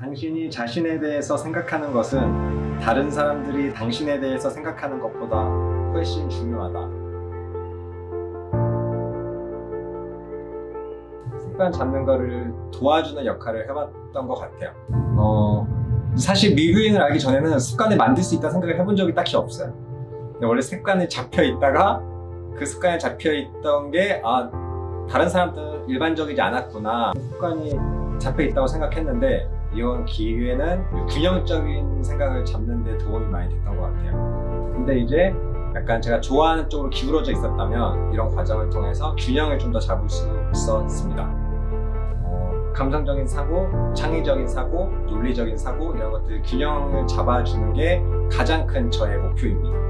당신이 자신에 대해서 생각하는 것은 다른 사람들이 당신에 대해서 생각하는 것보다 훨씬 중요하다. 습관 잡는 거를 도와주는 역할을 해봤던 것 같아요. 어, 사실 미국인을 알기 전에는 습관을 만들 수 있다 생각을 해본 적이 딱히 없어요. 원래 습관에 잡혀 있다가 그 습관에 잡혀 있던 게 아, 다른 사람들은 일반적이지 않았구나. 습관이 잡혀 있다고 생각했는데 이번 기회는 균형적인 생각을 잡는 데 도움이 많이 됐던 것 같아요. 근데 이제 약간 제가 좋아하는 쪽으로 기울어져 있었다면 이런 과정을 통해서 균형을 좀 더 잡을 수 있었습니다. 어, 감성적인 사고, 창의적인 사고, 논리적인 사고 이런 것들 균형을 잡아주는 게 가장 큰 저의 목표입니다.